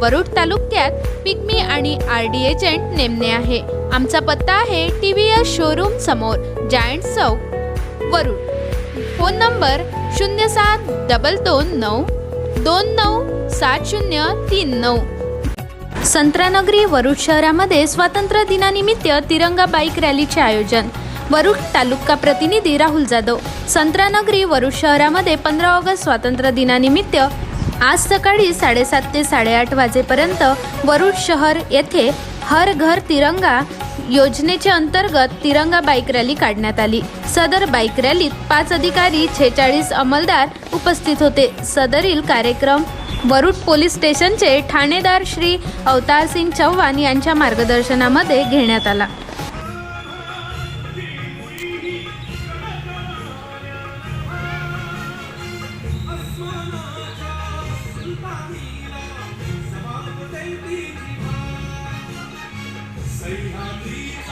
वरुड तालुक्यात पिग्मी आणि R D agent नेमणे आहे. आमचा पत्ता आहे टी व्ही एस शोरूम समोर giant chowk Warud. Phone number शून्य सात डबल दोन नऊ दोन नऊ सात शून्य तीन नऊ. संत्रानगरी वरुड शहरामध्ये स्वातंत्र्य दिनानिमित्त तिरंगा बाईक रॅलीचे आयोजन. वरुड तालुका प्रतिनिधी राहुल जाधव. संत्रानगरी वरुड शहरामध्ये पंधरा ऑगस्ट स्वातंत्र्य दिनानिमित्त आज सकाळी साडेसात ते साडेआठ वाजेपर्यंत वरुड शहर येथे हर घर तिरंगा योजनेच्या अंतर्गत तिरंगा बाईक रॅली काढण्यात आली. सदर बाईक रॅलीत पाच अधिकारी छेचाळीस अंमलदार उपस्थित होते. सदरील कार्यक्रम वरुड पोलीस स्टेशनचे ठाणेदार श्री अवतार सिंग चव्हाण यांच्या मार्गदर्शनामध्ये घेण्यात आला. Say how deep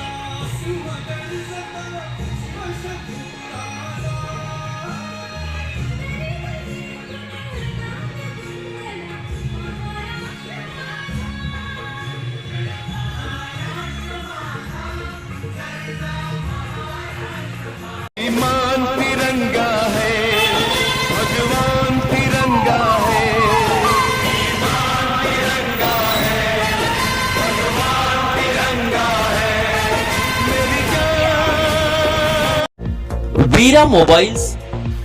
Veera mobiles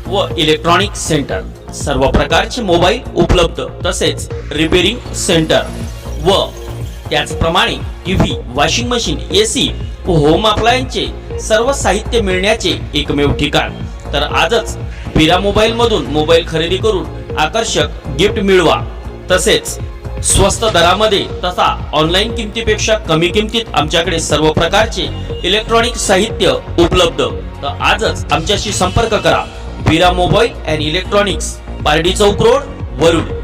व इलेक्ट्रॉनिक सेंटर सर्व प्रकारचे मोबाईल उपलब्ध तसेच रिपेरिंग सेंटर व त्याचप्रमाणे टीव्ही वॉशिंग मशीन एसी व होम अप्लायन्सचे सर्व साहित्य मिळण्याचे एकमेव ठिकाण. तर आजच बिरा मोबाईल मधून मोबाईल खरेदी करून आकर्षक गिफ्ट मिळवा. तसेच स्वस्त दरामध्ये तथा ऑनलाईन किमतीपेक्षा कमी किमतीत आमच्याकडे सर्व प्रकारचे इलेक्ट्रॉनिक साहित्य उपलब्ध. तर आजच आमच्याशी संपर्क करा. Veera mobile and electronics. Pardi chowk road Warud.